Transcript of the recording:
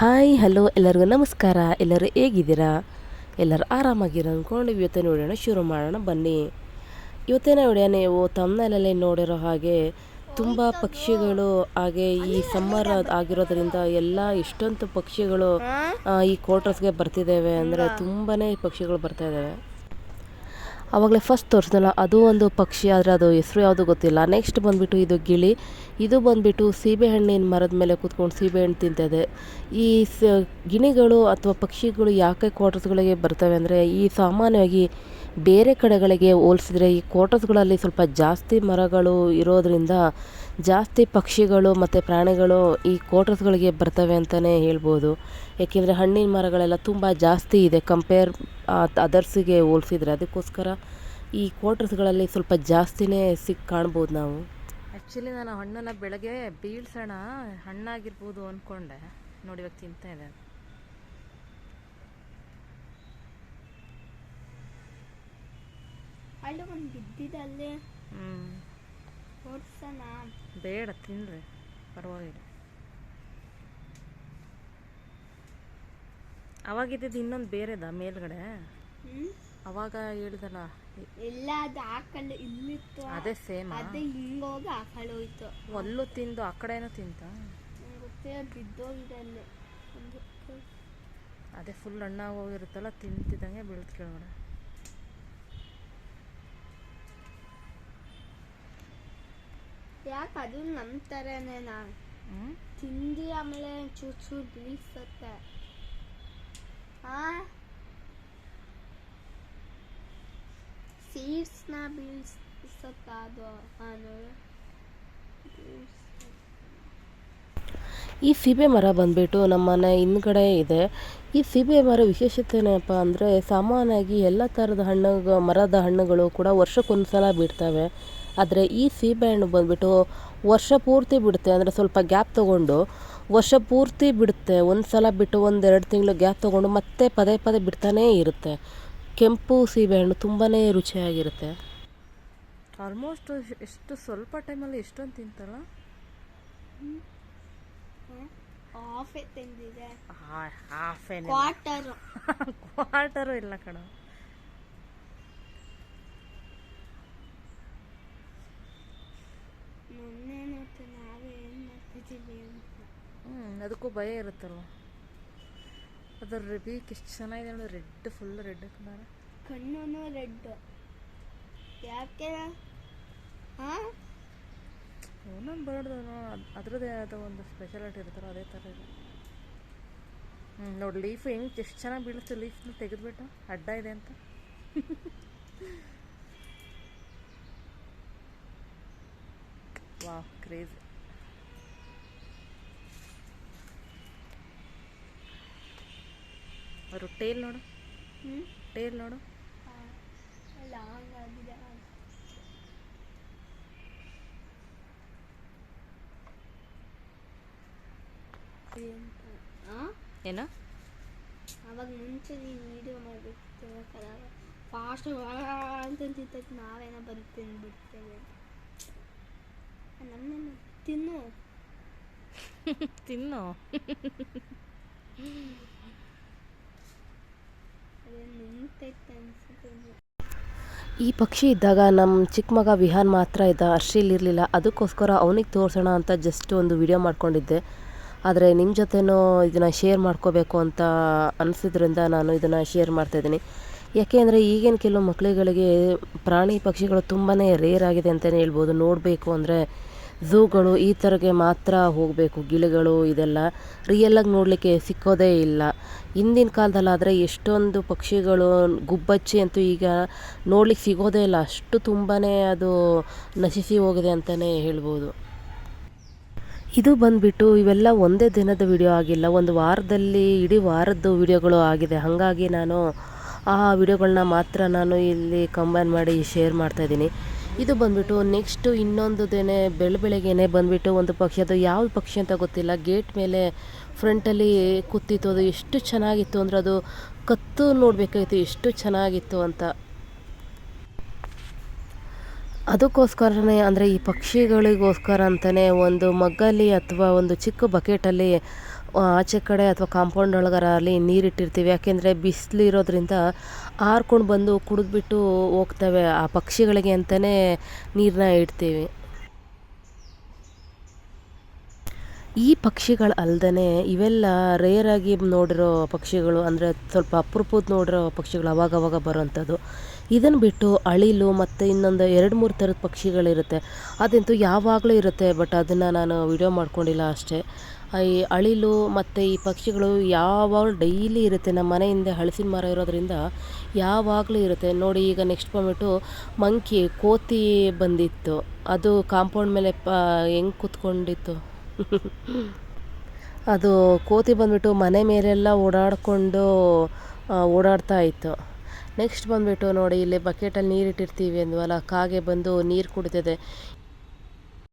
Hi, hello, ಎಲ್ಲರಿಗೂ ನಮಸ್ಕಾರ. ಎಲ್ಲರೂ ಹೇಗಿದ್ದೀರಾ? ಎಲ್ಲರೂ ಆರಾಮಾಗಿರೋ ಅಂದ್ಕೊಂಡು ಇವತ್ತಿನ ವಿಡಿಯೋನ ಶುರು ಮಾಡೋಣ. ಬನ್ನಿ. ಇವತ್ತಿನ ವಿಡಿಯೋ ನೀವು? ತಮ್ಮನಲ್ಲಿ ನೋಡಿರೋ ಹಾಗೆ ತುಂಬ ಪಕ್ಷಿಗಳು, ಹಾಗೆ ಈ ಸಮ್ಮರ್ ಆಗಿರೋದ್ರಿಂದ ಎಲ್ಲ ಎಷ್ಟೊಂದು ಪಕ್ಷಿಗಳು ಈ ಕ್ವಾರ್ಟರ್ಸ್ಗೆ ಬರ್ತಿದ್ದಾವೆ. ಅಂದರೆ ತುಂಬಾ ಪಕ್ಷಿಗಳು ಬರ್ತಾ ಇದ್ದಾವೆ. ಆವಾಗಲೇ ಫಸ್ಟ್ ತೋರಿಸ್ದಲ್ಲ ಅದು ಒಂದು ಪಕ್ಷಿ, ಆದರೆ ಅದು ಹೆಸರು ಯಾವುದು ಗೊತ್ತಿಲ್ಲ. ನೆಕ್ಸ್ಟ್ ಬಂದುಬಿಟ್ಟು ಇದು ಗಿಳಿ. ಇದು ಬಂದುಬಿಟ್ಟು ಸೀಬೆಹಣ್ಣಿನ ಮರದ ಮೇಲೆ ಕೂತ್ಕೊಂಡು ಸೀಬೆಹಣ್ಣು ತಿಂತದೆ. ಈ ಸ, ಗಿಣಿಗಳು ಅಥವಾ ಪಕ್ಷಿಗಳು ಯಾಕೆ ಕ್ವಾರ್ಟರ್ಸ್ಗಳಿಗೆ ಬರ್ತವೆ ಅಂದರೆ, ಈ ಸಾಮಾನ್ಯವಾಗಿ ಬೇರೆ ಕಡೆಗಳಿಗೆ ಹೋಲಿಸಿದ್ರೆ ಈ ಕ್ವಾರ್ಟರ್ಸ್ಗಳಲ್ಲಿ ಸ್ವಲ್ಪ ಜಾಸ್ತಿ ಮರಗಳು ಇರೋದ್ರಿಂದ ಜಾಸ್ತಿ ಪಕ್ಷಿಗಳು ಮತ್ತು ಪ್ರಾಣಿಗಳು ಈ ಕ್ವಾರ್ಟರ್ಸ್ಗಳಿಗೆ ಬರ್ತವೆ ಅಂತಲೇ ಹೇಳ್ಬೋದು. ಏಕೆಂದರೆ ಹಣ್ಣಿನ ಮರಗಳೆಲ್ಲ ತುಂಬ ಜಾಸ್ತಿ ಇದೆ ಕಂಪೇರ್ ಅದರ್ಸಿಗೆ ಹೋಲಿಸಿದ್ರೆ ಅದಕ್ಕೋಸ್ಕರ ಈ ಕ್ವಾರ್ಟರ್ಸ್ಗಳಲ್ಲಿ ಸ್ವಲ್ಪ ಜಾಸ್ತಿನೇ ಸಿಕ್ ಕಾಣ್ಬೋದು ನಾವು. ಆ್ಯಕ್ಚುಲಿ ನಾನು ಹಣ್ಣನ್ನು ಬೆಳಗ್ಗೆ ಬೀಳ್ಸೋಣ ಹಣ್ಣಾಗಿರ್ಬೋದು ಅಂದ್ಕೊಂಡೆ ನೋಡಿ ಇವಾಗ ತಿಂತಾ ಇದೆ ಅಲ್ಲಿ. ಒಂದು ಹ್ಞೂ ಬೇಡ ತಿನ್ರಿ. ಪರವಾಗಿಲ್ಲ. ಅವಾಗಿದ್ದು ಇನ್ನೊಂದು ಬೇರೆದ ಮೇಲ್ಗಡೆ? ಅವಾಗ ಹೇಳ್ದಲ್ಲ. ಎಲ್ಲ ಅದು ಆ ಇಲ್ಲಿತ್ತು. ಅದೇ ಸೇಮ್? ಅದೇ ಹಿಂಗೋಗಿ ಆ ಕಡೆ ಹೋಯ್ತು. ಒಲ್ಲು ತಿಂದು ಆ ಕಡೆನೂ ತಿಂತ? ಬಿದ್ದೋಗಿದೆ ಅಲ್ಲಿ. ಅದೇ ಫುಲ್ ಹಣ್ಣಾಗಿ ಹೋಗಿರುತ್ತಲ್ಲ ತಿಂತಿದ್ದಂಗೆ ಬೀಳ್ತು ಕೆಳಗಡೆ. ಯಾಕೆ ಅದು ನಮ್ಮ ಥರನೇ ನಾ ತಿಂದು ಆಮೇಲೆ ಚೂರು ಚೂರು ಬೀಳ್ಸತ್ತೆ ಆ ಸೀಡ್ಸ್ನ na ಬೀಳ್ಸತ್ತೆ. ಈ ಸೀಬೆ ಮರ ಬಂದುಬಿಟ್ಟು ನಮ್ಮ ಮನೆ ಹಿಂದ್ಗಡೆ ಇದೆ. ಈ ಸೀಬೆ ಮರ ವಿಶೇಷತೆ ಏನಪ್ಪ ಅಂದರೆ ಸಾಮಾನ್ಯವಾಗಿ ಎಲ್ಲ ಥರದ ಹಣ್ಣು ಮರದ ಹಣ್ಣುಗಳು ಕೂಡ ವರ್ಷಕ್ಕೊಂದು ಸಲ ಬಿಡ್ತವೆ. ಆದರೆ ಈ ಸೀಬೆ ಹಣ್ಣು ಬಂದುಬಿಟ್ಟು ವರ್ಷ ಪೂರ್ತಿ ಬಿಡುತ್ತೆ. ಅಂದರೆ ಸ್ವಲ್ಪ ಗ್ಯಾಪ್ ತೊಗೊಂಡು ವರ್ಷ ಪೂರ್ತಿ ಬಿಡುತ್ತೆ. ಒಂದು ಸಲ ಬಿಟ್ಟು ಒಂದೆರಡು ತಿಂಗಳು ಗ್ಯಾಪ್ ತೊಗೊಂಡು ಮತ್ತೆ ಪದೇ ಪದೇ ಬಿಡ್ತಾನೇ ಇರುತ್ತೆ. ಕೆಂಪು ಸೀಬೆಹಣ್ಣು ತುಂಬಾ ರುಚಿಯಾಗಿರುತ್ತೆ. ಆಲ್ಮೋಸ್ಟ್ ಎಷ್ಟು ಸ್ವಲ್ಪ ಟೈಮಲ್ಲಿ ಎಷ್ಟೊಂದು ತಿಂತಲ್ಲ ಕ್ವಾರ್ಟರು ಕ್ವಾರ್ಟರು ಇಲ್ಲ ಕಣ. ಮೊನ್ನೆ ನೋಡ್ತು ನಾವೇ ಏನು ಮಾಡ್ತಿದ್ದೀವಿ ಅಂತ. ಹ್ಞೂ ಅದಕ್ಕೂ ಭಯ ಇರುತ್ತಲ್ಲ ಅದ್ರ ಬೀಕ್ ಎಷ್ಟು ಚೆನ್ನಾಗಿದೆ ನೋಡಿ ರೆಡ್ ಫುಲ್ ರೆಡ್ ಕಲರ್ ಕಣ್ಣು ರೆಡ್ ಯಾಕೆ? ಹಾ ಒಂದೊಂದು ಬರ್ಡ್ದು ಅದರದೇ ಆದ ಒಂದು ಸ್ಪೆಷಾಲಿಟಿ ಇರ್ತಾರೋ ಅದೇ ಥರ ಇದೆ. ಹ್ಞೂ ನೋಡಿ ಲೀಫ್ ಹೆಂಗೆ ಎಷ್ಟು ಚೆನ್ನಾಗಿ ಬೀಳುತ್ತೆ ಲೀಫ್ನ ತೆಗೆದ್ಬಿಟ್ಟು ಅಡ್ಡ ಇದೆ ಅಂತ. ವಾ ಕ್ರೇಜಿ ಅವರು ಟೇಲ್ ನೋಡು ಹ್ಞೂ ಟೇಲ್ ನೋಡು ಲಾಂಗ್ ಆಗಿದೆ ಆ ಏನು ಅವಾಗ ಮುಂಚೆ ನೀನು ವಿಡಿಯೋ ಮಾಡಬೇಕು ಫಾಸ್ಟ್ ಅಂತ ತಿಂತೈತೆ ನಾವೇನೋ ಬಂದು ತಿಂದ್ಬಿಡ್ತೇವೆ ನಮ್ಮನ್ನು ತಿನ್ನು ತಿನ್ನು ಈ ಪಕ್ಷಿ ಇದ್ದಾಗ ನಮ್ಮ ಚಿಕ್ಕ ಮಗ ವಿಹಾನ್ ಮಾತ್ರ ಇದ್ದ. ಹರ್ಷಿಲ್ ಇರಲಿಲ್ಲ. ಅದಕ್ಕೋಸ್ಕರ ಅವನಿಗೆ ತೋರಿಸೋಣ ಅಂತ ಜಸ್ಟ್ ಒಂದು ವಿಡಿಯೋ ಮಾಡ್ಕೊಂಡಿದ್ದೆ. ಆದರೆ ನಿಮ್ಮ ಜೊತೆನೂ ಇದನ್ನು ಶೇರ್ ಮಾಡ್ಕೋಬೇಕು ಅಂತ ಅನಿಸಿದ್ರಿಂದ ನಾನು ಇದನ್ನು ಶೇರ್ ಮಾಡ್ತಾಯಿದ್ದೀನಿ ಯಾಕೆ ಅಂದರೆ ಈಗಿನ ಕೆಲವು ಮಕ್ಕಳುಗಳಿಗೆ ಪ್ರಾಣಿ ಪಕ್ಷಿಗಳು ತುಂಬಾ ರೇರ್ ಆಗಿದೆ ಅಂತಲೇ ಹೇಳ್ಬೋದು. ನೋಡಬೇಕು ಅಂದರೆ ಝೂಗಳು ಈ ಥರಗೆ ಮಾತ್ರ ಹೋಗಬೇಕು, ಗಿಳಿಗಳು ಇದೆಲ್ಲ ರಿಯಲ್ಲಾಗಿ ನೋಡಲಿಕ್ಕೆ ಸಿಕ್ಕೋದೇ ಇಲ್ಲ. ಹಿಂದಿನ ಕಾಲದಲ್ಲಾದರೆ ಎಷ್ಟೊಂದು ಪಕ್ಷಿಗಳು, ಗುಬ್ಬಚ್ಚಿ ಅಂತೂ ಈಗ ನೋಡ್ಲಿಕ್ಕೆ ಸಿಗೋದೇ ಇಲ್ಲ. ಅಷ್ಟು ತುಂಬಾ ಅದು ನಶಿಸಿ ಹೋಗಿದೆ ಅಂತಲೇ ಹೇಳ್ಬೋದು. ಇದು ಬಂದುಬಿಟ್ಟು ಇವೆಲ್ಲ ಒಂದೇ ದಿನದ ವಿಡಿಯೋ ಆಗಿಲ್ಲ, ಒಂದು ವಾರದಲ್ಲಿ ಇಡೀ ವಾರದ್ದು ವಿಡಿಯೋಗಳು ಆಗಿದೆ. ಹಾಗಾಗಿ ನಾನು ಆ ವಿಡಿಯೋಗಳನ್ನ ಮಾತ್ರ ನಾನು ಇಲ್ಲಿ ಕಂಬೈನ್ ಮಾಡಿ ಶೇರ್ ಮಾಡ್ತಾಯಿದ್ದೀನಿ ಇದು ಬಂದ್ಬಿಟ್ಟು ನೆಕ್ಸ್ಟು ಇನ್ನೊಂದು ದಿನ ಬೆಳ ಬೆಳಗ್ಗೆನೆ ಬಂದ್ಬಿಟ್ಟು ಒಂದು ಪಕ್ಷಿ. ಅದು ಯಾವ ಪಕ್ಷಿ ಅಂತ ಗೊತ್ತಿಲ್ಲ. ಗೇಟ್ ಮೇಲೆ ಫ್ರಂಟಲ್ಲಿ ಕೂತಿತ್ತು. ಅದು ಎಷ್ಟು ಚೆನ್ನಾಗಿತ್ತು ಅಂದರೆ ಅದು ಕತ್ತು ನೋಡಬೇಕಾಗಿತ್ತು ಎಷ್ಟು ಚೆನ್ನಾಗಿತ್ತು ಅಂತ. ಅದಕ್ಕೋಸ್ಕರನೇ ಅಂದರೆ ಈ ಪಕ್ಷಿಗಳಿಗೋಸ್ಕರ ಅಂತಲೇ ಒಂದು ಮಗ್ಗಲ್ಲಿ ಅಥವಾ ಒಂದು ಚಿಕ್ಕ ಬಕೆಟಲ್ಲಿ ಆಚೆ ಕಡೆ ಅಥವಾ ಕಾಂಪೌಂಡ್ ಒಳಗರಲ್ಲಿ ನೀರಿಟ್ಟಿರ್ತೀವಿ. ಯಾಕೆಂದರೆ ಬಿಸಿಲು ಇರೋದ್ರಿಂದ ಆರ್ಕೊಂಡು ಬಂದು ಕುಡಿದ್ಬಿಟ್ಟು ಹೋಗ್ತವೆ ಆ ಪಕ್ಷಿಗಳಿಗೆ ಅಂತಲೇ ನೀರನ್ನ ಇಡ್ತೀವಿ. ಈ ಪಕ್ಷಿಗಳು ಅಲ್ಲದೇ ಇವೆಲ್ಲ ರೇರಾಗಿ ನೋಡಿರೋ ಪಕ್ಷಿಗಳು ಅಂದರೆ ಸ್ವಲ್ಪ ಅಪ್ರೂಪದ ನೋಡಿರೋ ಪಕ್ಷಿಗಳು ಅವಾಗವಾಗ ಬರೋವಂಥದ್ದು ಇದನ್ನು ಬಿಟ್ಟು ಅಳಿಲು ಮತ್ತು ಇನ್ನೊಂದು ಎರಡು ಮೂರು ಥರದ ಪಕ್ಷಿಗಳಿರುತ್ತೆ. ಅದಂತೂ ಯಾವಾಗಲೂ ಇರುತ್ತೆ, ಬಟ್ ಅದನ್ನು ನಾನು ವಿಡಿಯೋ ಮಾಡ್ಕೊಂಡಿಲ್ಲ ಅಷ್ಟೇ. ಈ ಅಳಿಲು ಮತ್ತು ಈ ಪಕ್ಷಿಗಳು ಯಾವಾಗಲೂ ಡೈಲಿ ಇರುತ್ತೆ. ನಮ್ಮ ಮನೆ ಹಿಂದೆ ಹಳಸಿನ ಮರ ಇರೋದ್ರಿಂದ ಯಾವಾಗಲೂ ಇರುತ್ತೆ. ನೋಡಿ, ಈಗ ನೆಕ್ಸ್ಟ್ ಬಂದ್ಬಿಟ್ಟು ಮಂಕಿ, ಕೋತಿ ಬಂದಿತ್ತು. ಅದು ಕಾಂಪೌಂಡ್ ಮೇಲೆ ಪ, ಹೆಂಗೆ ಕೂತ್ಕೊಂಡಿತ್ತು? ಅದು ಕೋತಿ ಬಂದ್ಬಿಟ್ಟು ಮನೆ ಮೇಲೆಲ್ಲ ಓಡಾಡಿಕೊಂಡು ಓಡಾಡ್ತಾ ಇತ್ತು. ನೆಕ್ಸ್ಟ್ ಬಂದುಬಿಟ್ಟು ನೋಡಿ, ಇಲ್ಲಿ ಬಕೆಟಲ್ಲಿ ನೀರು ಇಟ್ಟಿರ್ತೀವಿ ಅಂದ್ವಲ್ಲ, ಕಾಗೆ ಬಂದು ನೀರು ಕುಡಿತಿದೆ.